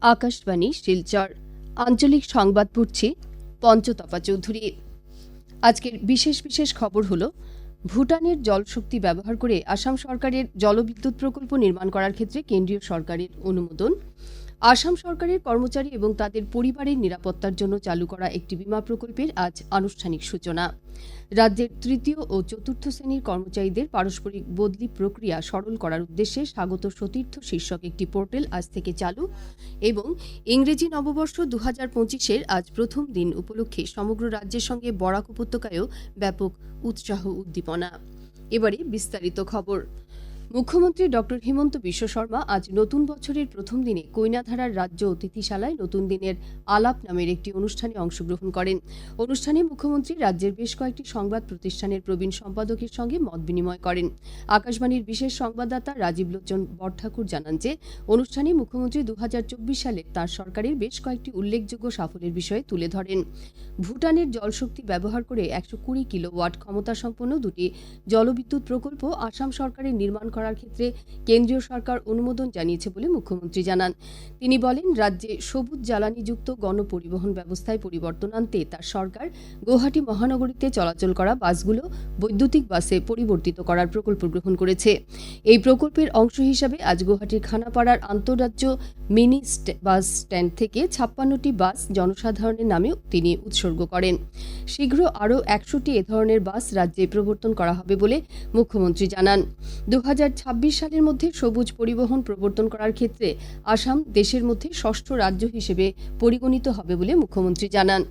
আকাশবাণী, শিলচর। আঞ্চলিক সংবাদ পড়ছি পঞ্চতপা চৌধুরী। আজকের বিশেষ বিশেষ খবর হল, ভুটানের জলশক্তি ব্যবহার করে আসাম সরকারের জলবিদ্যুৎ প্রকল্প নির্মাণ করার ক্ষেত্রে কেন্দ্রীয় সরকারের অনুমোদন। আসাম সরকারের কর্মচারী এবং তাদের পরিবারের নিরাপত্তার জন্য চালু করা একটি বীমা প্রকল্পের আজ আনুষ্ঠানিক সূচনা। রাজ্যের তৃতীয় ও চতুর্থ শ্রেণির কর্মচারীদের পারস্পরিক বদলি প্রক্রিয়া সরল করার উদ্দেশ্যে স্বাগত সতীর্থ শীর্ষক একটি পোর্টাল আজ থেকে চালু এবং ইংরেজি নববর্ষ দু হাজার পঁচিশের আজ প্রথম দিন উপলক্ষে সমগ্র রাজ্যের সঙ্গে বরাক উপত্যকায়ও ব্যাপক উৎসাহ উদ্দীপনা। এবারে বিস্তারিত খবর। মুখ্যমন্ত্রী ডক্টর হিমন্ত বিশ্ব শর্মা আজ নতুন বছরের প্রথম দিনে কৈনাধারার রাজ্য অতিথিশালায় নতুন দিনের আলাপ নামের একটি অনুষ্ঠানে অংশগ্রহণ করেন। অনুষ্ঠানে মুখ্যমন্ত্রী রাজ্যের বেশ কয়েকটি সংবাদ প্রতিষ্ঠানের প্রবীণ সম্পাদকের সঙ্গে মত বিনিময় করেন। আকাশবাণীর বিশেষ সংবাদদাতা রাজীব লোচন বরঠাকুর জানান যে, অনুষ্ঠানে মুখ্যমন্ত্রী দু হাজার চব্বিশ সালে তার সরকারের বেশ কয়েকটি উল্লেখযোগ্য সাফল্যের বিষয়ে তুলে ধরেন। ভুটানের জলশক্তি ব্যবহার করে একশো কুড়ি কিলোওয়াট ক্ষমতা সম্পন্ন দুটি জলবিদ্যুৎ প্রকল্প আসাম সরকারের নির্মাণ করার ক্ষেত্রে কেন্দ্রীয় সরকার অনুমোদন জানিয়েছে বলে মুখ্যমন্ত্রী জানান। তিনি বলেন, রাজ্যে সবুজ জ্বালানিযুক্ত গণপরিবহন ব্যবস্থায় পরিবর্তন আনতে তার সরকার গৌহাটি মহানগরীতে চলাচল করা বাসগুলো বৈদ্যুতিক বাসে পরিবর্তিত করার প্রকল্প গ্রহণ করেছে। এই প্রকল্পের অংশ হিসাবে আজ গুয়াহাটির খানাপাড়ার আন্তঃরাজ্য মিনি বাস স্ট্যান্ড থেকে ছাপ্পান্নটি বাস জনসাধারণের নামে তিনি উৎসর্গ করেন। শীঘ্র আরও একশোটি এ ধরনের বাস রাজ্যে প্রবর্তন করা হবে বলে মুখ্যমন্ত্রী জানান। দু সালের মধ্যে সবুজ পরিবহন প্রবর্তন করার ক্ষেত্রে আসাম দেশের মধ্যে ষষ্ঠ রাজ্য হিসেবে পরিগণিত হবে বলে মুখ্যমন্ত্রী জানান।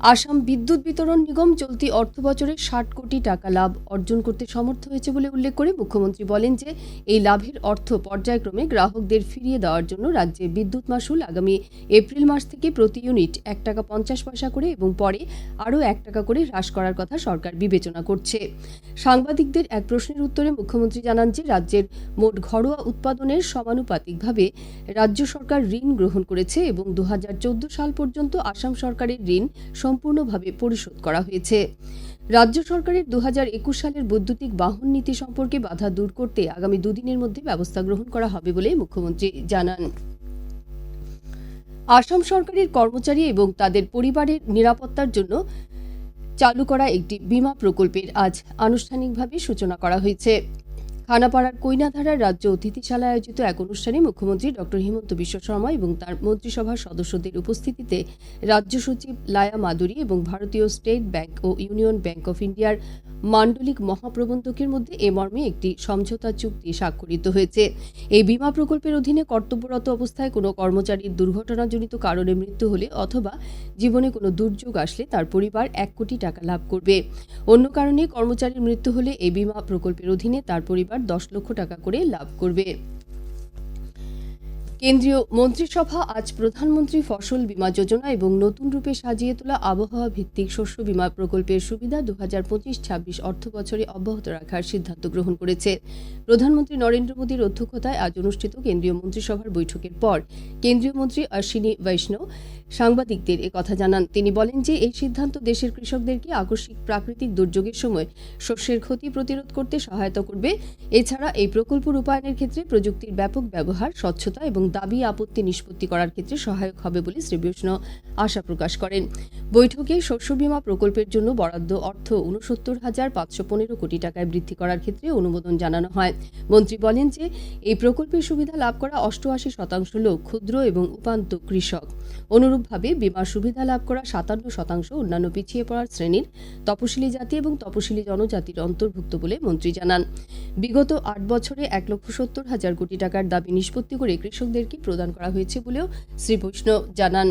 আসাম বিদ্যুৎ বিতরণ নিগম চলতি অর্থ বছরে ষাট কোটি টাকা লাভ অর্জন করতে সমর্থ হয়েছে বলে উল্লেখ করে মুখ্যমন্ত্রী বলেন যে, এই লাভের অর্থ পর্যায়ক্রমে গ্রাহকদের ফিরিয়ে দেওয়ার জন্য রাজ্যে বিদ্যুৎ মাসুল আগামী এপ্রিল মাস থেকে প্রতি ইউনিট এক টাকা পঞ্চাশ পয়সা করে এবং পরে আরও এক টাকা করে হ্রাস করার কথা সরকার বিবেচনা করছে। সাংবাদিকদের এক প্রশ্নের উত্তরে মুখ্যমন্ত্রী জানান যে, রাজ্যের মোট ঘরোয়া উৎপাদনের সমানুপাতিকভাবে রাজ্য সরকার ঋণ গ্রহণ করেছে এবং দু হাজার চৌদ্দ সাল পর্যন্ত আসাম সরকারের ঋণ সম্পূর্ণভাবে পরিশোধ করা হয়েছে। রাজ্য সরকারের দু হাজার একুশ সালের বৈদ্যুতিক বাহন নীতি সম্পর্কে বাধা দূর করতে আগামী দুদিনের মধ্যে ব্যবস্থা গ্রহণ করা হবে বলে মুখ্যমন্ত্রী জানান। আসাম সরকারের কর্মচারী এবং তাদের পরিবারের নিরাপত্তার জন্য চালু করা একটি বীমা প্রকল্পের আজ আনুষ্ঠানিকভাবে সূচনা করা হয়েছে। খানাপাড়ার কৈনাধারার রাজ্য অতিথিশালায় আয়োজিত এক অনুষ্ঠানে মুখ্যমন্ত্রী ডক্টর হিমন্ত বিশ্ব শর্মা এবং তার মন্ত্রিসভার সদস্যদের উপস্থিতিতে রাজ্য সচিব লায়া মাদুরী এবং ভারতীয় স্টেট ব্যাংক ও ইউনিয়ন ব্যাংক অফ ইন্ডিয়ার মান্ডলিক মহাপ্রবন্ধকের মধ্যে এ মর্মে একটি সমঝোতা চুক্তি স্বাক্ষরিত হয়েছে। এই বিমা প্রকল্পের অধীনে কর্তব্যরত অবস্থায় কোনো কর্মচারীর দুর্ঘটনাজনিত কারণে মৃত্যু হলে অথবা জীবনে কোনো দুর্যোগ আসলে তার পরিবার এক কোটি টাকা লাভ করবে। অন্য কারণে কর্মচারীর মৃত্যু হলে এই বিমা প্রকল্পের অধীনে তার পরিবার দশ লক্ষ টাকা করে লাভ করবে। কেন্দ্রীয় মন্ত্রিসভা আজ প্রধানমন্ত্রী ফসল বীমা যোজনা এবং নতুন রূপে সাজিয়ে তোলা আবহাওয়া ভিত্তিক শস্য বীমা প্রকল্পের সুবিধা দু হাজার পঁচিশ ছাব্বিশ অর্থ বছরে অব্যাহত রাখার সিদ্ধান্ত গ্রহণ করেছে। প্রধানমন্ত্রী নরেন্দ্র মোদীর অধ্যক্ষতায় আজ অনুষ্ঠিত কেন্দ্রীয় মন্ত্রিসভার বৈঠকের পর কেন্দ্রীয় মন্ত্রী অশ্বিনী বৈষ্ণব সাংবাদিকদের কথা জানান। তিনি বলেন যে, এই সিদ্ধান্ত দেশের কৃষকদেরকে আকস্মিক প্রাকৃতিক দুর্যোগের সময় শস্যের ক্ষতি প্রতিরোধ করতে সহায়তা করবে। এছাড়া এই প্রকল্প রূপায়ণের ক্ষেত্রে প্রযুক্তির ব্যাপক ব্যবহার, স্বচ্ছতা এবং দাবি আপত্তি নিষ্পত্তি করার ক্ষেত্রে সহায়ক হবে বলে শ্রী বৈষ্ণব আশা প্রকাশ করেন। বৈঠকে শস্য বীমা প্রকল্পের জন্য বরাদ্দ অর্থ উনসত্তর হাজার পাঁচশো পনেরো কোটি টাকায় বৃদ্ধি করার ক্ষেত্রে অনুমোদন জানানো হয়। মন্ত্রী বলেন যে, এই প্রকল্পের সুবিধা লাভ করা অষ্টআশি শতাংশ লোক, ক্ষুদ্র এবং উপান্ত কৃষক। অনুরূপভাবে বীমার সুবিধা লাভ করা সাতান্ন শতাংশ অন্যান্য পিছিয়ে পড়ার শ্রেণির, তপশিলি জাতি এবং তপশিলি জনজাতির অন্তর্ভুক্ত বলে মন্ত্রী জানান। বিগত আট বছরে এক লক্ষ সত্তর হাজার কোটি টাকার দাবি নিষ্পত্তি করে কৃষকদেরকে প্রদান করা হয়েছে বলেও শ্রী বৈষ্ণব জানান।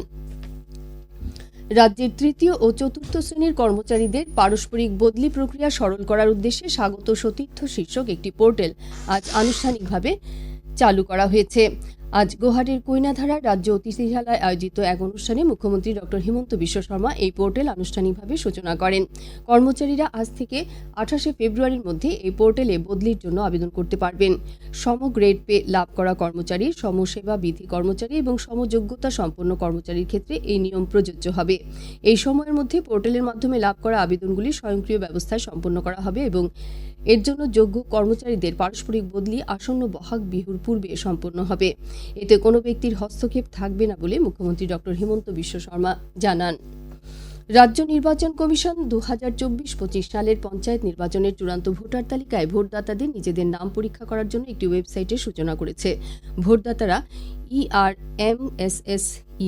রাজ্যের তৃতীয় ও চতুর্থ শ্রেণির কর্মচারীদের পারস্পরিক বদলি প্রক্রিয়া সরল করার উদ্দেশ্যে স্বাগত সতীর্থ শীর্ষক একটি পোর্টাল আজ আনুষ্ঠানিকভাবে চালু করা হয়েছে। আজ গুয়াহাটির কৈনাধারার রাজ্য অতিথিশালায় আয়োজিত এক অনুষ্ঠানে মুখ্যমন্ত্রী ডক্টর হিমন্ত বিশ্ব শর্মা এই পোর্টাল আনুষ্ঠানিকভাবে সূচনা করেন। কর্মচারীরা আজ থেকে আঠাশে ফেব্রুয়ারির মধ্যে এই পোর্টালে বদলির জন্য আবেদন করতে পারবেন। সম গ্রেড পে লাভ করা কর্মচারী সমসেবা বিধি কর্মচারী এবং সমযোগ্যতা সম্পন্ন কর্মচারীর ক্ষেত্রে এই নিয়ম প্রযোজ্য হবে। এই সময়ের মধ্যে পোর্টালের মাধ্যমে লাভ করা আবেদনগুলি স্বয়ংক্রিয় ব্যবস্থায় সম্পন্ন করা হবে এবং এর জন্য যোগ্য কর্মচারীদের পারস্পরিক বদলি আসন্ন বহাগ বিহুর পূর্বে সম্পন্ন হবে। এতে কোনো ব্যক্তির হস্তক্ষেপ থাকবে না বলে মুখ্যমন্ত্রী ডক্টর হিমন্ত বিশ্ব শর্মা জানান। রাজ্য নির্বাচন কমিশন দু হাজার চব্বিশ পঁচিশ সালের পঞ্চায়েত নির্বাচনের চূড়ান্ত ভোটার তালিকায় ভোটদাতাদের নিজেদের নাম পরীক্ষা করার জন্য একটি ওয়েবসাইটের সূচনা করেছে। ভোটদাতারা E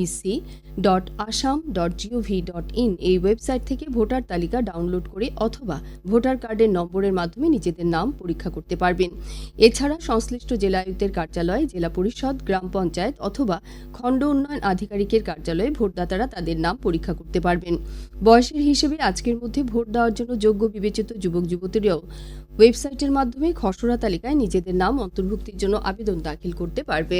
EC dot Assam dot G O V dot in এই ওয়েবসাইট থেকে ভোটার তালিকা ডাউনলোড করে অথবা ভোটার কার্ডের নম্বরের মাধ্যমে নিজেদের নাম পরীক্ষা করতে পারবেন। এছাড়া সংশ্লিষ্ট জেলা আয়ুক্তের কার্যালয়, জেলা পরিষদ, গ্রাম পঞ্চায়েত অথবা খণ্ড উন্নয়ন আধিকারিকের কার্যালয়ে ভোটদাতারা তাদের নাম পরীক্ষা করতে পারবেন। বয়সের হিসেবে আজকের মধ্যে ভোট দেওয়ার জন্য যোগ্য বিবেচিত যুবক যুবতীরাও ওয়েবসাইটের মাধ্যমে খসড়া তালিকায় নিজেদের নাম অন্তর্ভুক্তির জন্য আবেদন দাখিল করতে পারবে।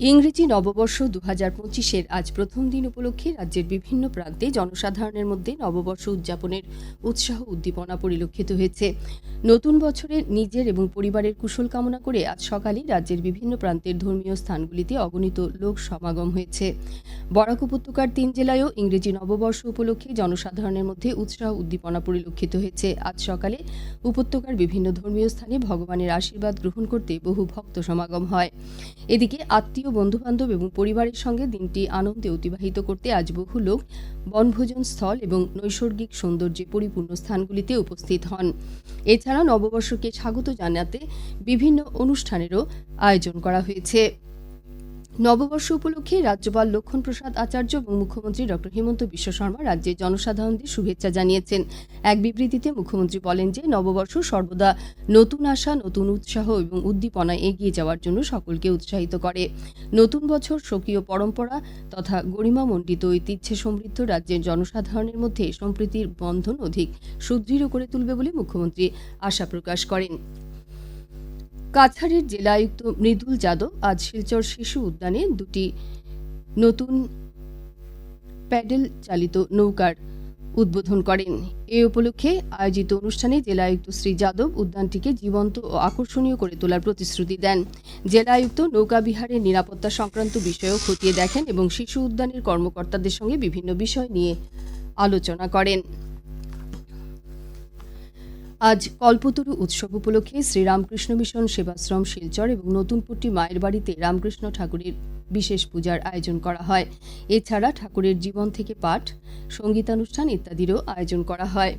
ইংরেজি নববর্ষ দু হাজার পঁচিশের আজ প্রথম দিন উপলক্ষে রাজ্যের বিভিন্ন প্রান্তে জনসাধারণের মধ্যে নববর্ষ উদযাপনের উৎসাহ উদ্দীপনা পরিলক্ষিত হয়েছে। নতুন বছরে নিজের এবং পরিবারের কুশল কামনা করে আজ সকালে রাজ্যের বিভিন্ন প্রান্তের ধর্মীয় স্থানগুলিতে অগণিত লোক সমাগম হয়েছে। বরাক উপত্যকার তিন জেলায়ও ইংরেজি নববর্ষ উপলক্ষে জনসাধারণের মধ্যে উৎসাহ উদ্দীপনা পরিলক্ষিত হয়েছে। আজ সকালে উপত্যকার বিভিন্ন ধর্মীয় স্থানে ভগবানের আশীর্বাদ গ্রহণ করতে বহু ভক্ত সমাগম হয়। এদিকে আত্মীয় বন্ধুবান্ধব এবং পরিবারের সঙ্গে দিনটি আনন্দে অতিবাহিত করতে আজ বহু লোক বনভোজন স্থল এবং নৈসর্গিক সৌন্দর্যে পরিপূর্ণ স্থানগুলিতে উপস্থিত হন। এছাড়া নববর্ষকে স্বাগত জানাতে বিভিন্ন অনুষ্ঠানেরও আয়োজন করা হয়েছে। নববর্ষ উপলক্ষে রাজ্যপাল লক্ষণ প্রসাদ আচার্য এবং মুখ্যমন্ত্রী ডক্টর হিমন্ত বিশ্ব শর্মা রাজ্যের জনসাধারণদের শুভেচ্ছা জানিয়েছেন। এক বিবৃতিতে মুখ্যমন্ত্রী বলেন যে, নববর্ষ সর্বদা নতুন আশা, নতুন উৎসাহ এবং উদ্দীপনায় এগিয়ে যাওয়ার জন্য সকলকে উৎসাহিত করে। নতুন বছর স্বকীয় পরম্পরা তথা গরিমা গরিমামণ্ডিত ঐতিহ্যে সমৃদ্ধ রাজ্যের জনসাধারণের মধ্যে সম্প্রীতির বন্ধন অধিক সুদৃঢ় করে তুলবে বলে মুখ্যমন্ত্রী আশা প্রকাশ করেন। কাছাড়ের জেলা আয়ুক্ত মৃদুল যাদব আজ শিলচর শিশু উদ্যানে দুটি নতুন প্যাডেল চালিত নৌকার উদ্বোধন করেন। এ উপলক্ষে আয়োজিত অনুষ্ঠানে জেলা আয়ুক্ত শ্রী যাদব উদ্যানটিকে জীবন্ত ও আকর্ষণীয় করে তোলার প্রতিশ্রুতি দেন। জেলা আয়ুক্ত নৌকা বিহারের নিরাপত্তা সংক্রান্ত বিষয়েও খতিয়ে দেখেন এবং শিশু উদ্যানের কর্মকর্তাদের সঙ্গে বিভিন্ন বিষয় নিয়ে আলোচনা করেন। আজ কল্পতরু উৎসব উপলক্ষে শ্রীরামকৃষ্ণ মিশন সেবাশ্রম শিলচর এবং নতুনপট্টি মায়ের বাড়িতে রামকৃষ্ণ ঠাকুরের বিশেষ পূজার আয়োজন করা হয়। এছাড়া ঠাকুরের জীবন থেকে পাঠ, সঙ্গীতানুষ্ঠান ইত্যাদিরও আয়োজন করা হয়।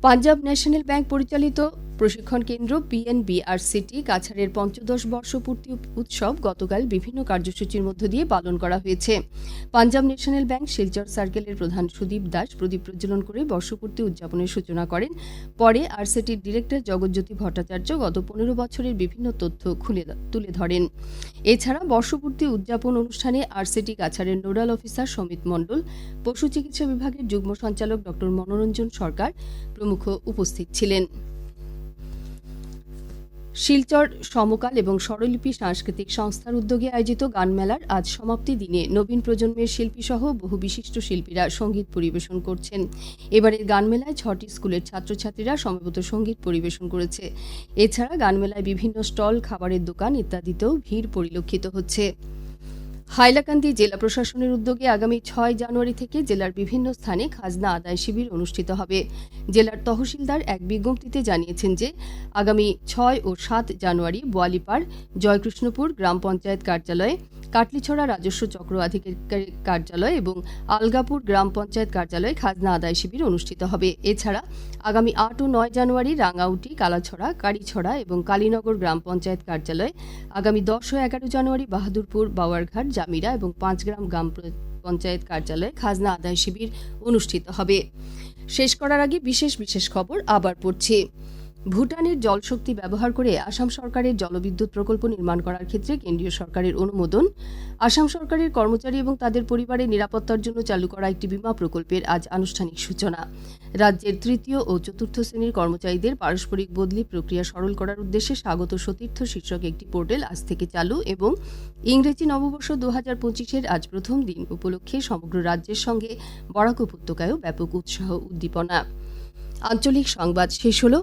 পাঞ্জাব ন্যাশনাল ব্যাংক পরিচালিত প্রশিক্ষণ কেন্দ্র পিএনবিআরসিটি কাছাড়ের পঞ্চদশ বর্ষপূর্তি উৎসব গতকাল বিভিন্ন কার্যসূচির মধ্য দিয়ে পালন করা হয়েছে। পাঞ্জাব ন্যাশনাল ব্যাংক শিলচর সার্কেলের প্রধান সুদীপ দাস প্রদীপ প্রজ্বলন করে বর্ষপূর্তি উদযাপনের সূচনা করেন। পরে আরসিটির ডিরেক্টর জগজ্যোতি ভট্টাচার্য গত পনেরো বছরের বিভিন্ন তথ্য খুলে তুলে ধরেন। এছাড়া বর্ষপূর্তি উদযাপন অনুষ্ঠানে আরসিটি কাছাড়ের নোডাল অফিসার সমিত মণ্ডল, পশু চিকিৎসা বিভাগের যুগ্ম সঞ্চালক ডক্টর মনোরঞ্জন সরকার প্রমুখ উপস্থিত ছিলেন। শিলচর সমকাল এবং স্বরলিপি সাংস্কৃতিক সংস্থার উদ্যোগে আয়োজিত গানমেলার আজ সমাপ্তি দিনে নবীন প্রজন্মের শিল্পী সহ বহু বিশিষ্ট শিল্পীরা সংগীত পরিবেশন করছেন। এবারের গানমেলায় ছটি স্কুলের ছাত্রছাত্রীরা সমবেত সংগীত পরিবেশন করেছে। এছাড়া গানমেলায় বিভিন্ন স্টল, খাবারের দোকান ইত্যাদিতেও ভিড় পরিলক্ষিত হচ্ছে। হাইলাকান্দি জেলা প্রশাসনের উদ্যোগে আগামী ছয় জানুয়ারি থেকে জেলার বিভিন্ন স্থানে খাজনা আদায় শিবির অনুষ্ঠিত হবে। জেলার তহসিলদার এক বিজ্ঞপ্তিতে জানিয়েছেন যে, আগামী ছয় ও সাত জানুয়ারি বোয়ালিপাড়, জয়কৃষ্ণপুর গ্রাম পঞ্চায়েত কার্যালয়ে, কাটলিছড়া রাজস্ব চক্র আধিকারিকের কার্যালয় এবং আলগাপুর গ্রাম পঞ্চায়েত কার্যালয়ে খাজনা আদায় শিবির অনুষ্ঠিত হবে। এছাড়া, আগামী আট ও নয় জানুয়ারি রাঙ্গাউটি, কালাছড়া কারিছড়া এবং কালীনগর গ্রাম পঞ্চায়েত কার্যালয়, আগামী দশ ও এগারো জানুয়ারি বাহাদুরপুর, বাওয়ারঘাট জামিরা এবং পাঁচগ্রাম গ্রাম পঞ্চায়েত কার্যালয়ে খাজনা আদায় শিবির অনুষ্ঠিত হবে। শেষ করার আগে বিশেষ বিশেষ খবর আবার পড়ছি। ভুটানের জলশক্তি ব্যবহার করে আসাম সরকারের জলবিদ্যুৎ প্রকল্প নির্মাণ করার ক্ষেত্রে কেন্দ্রীয় সরকারের অনুমোদন। আসাম সরকারের কর্মচারী এবং তাদের পরিবারের নিরাপত্তার জন্য চালু করা একটি বিমা প্রকল্পের আজ আনুষ্ঠানিক সূচনা। রাজ্যের তৃতীয় ও চতুর্থ শ্রেণির কর্মচারীদের পারস্পরিক বদলি প্রক্রিয়া সরল করার উদ্দেশ্যে স্বাগত সতীর্থ শীর্ষক একটি পোর্টাল আজ থেকে চালু এবং ইংরেজি নববর্ষ দু হাজার পঁচিশের আজ প্রথম দিন উপলক্ষে সমগ্র রাজ্যের সঙ্গে বরাক উপত্যকায়ও ব্যাপক উৎসাহ উদ্দীপনা। আঞ্চলিক সংবাদ শেষ হল।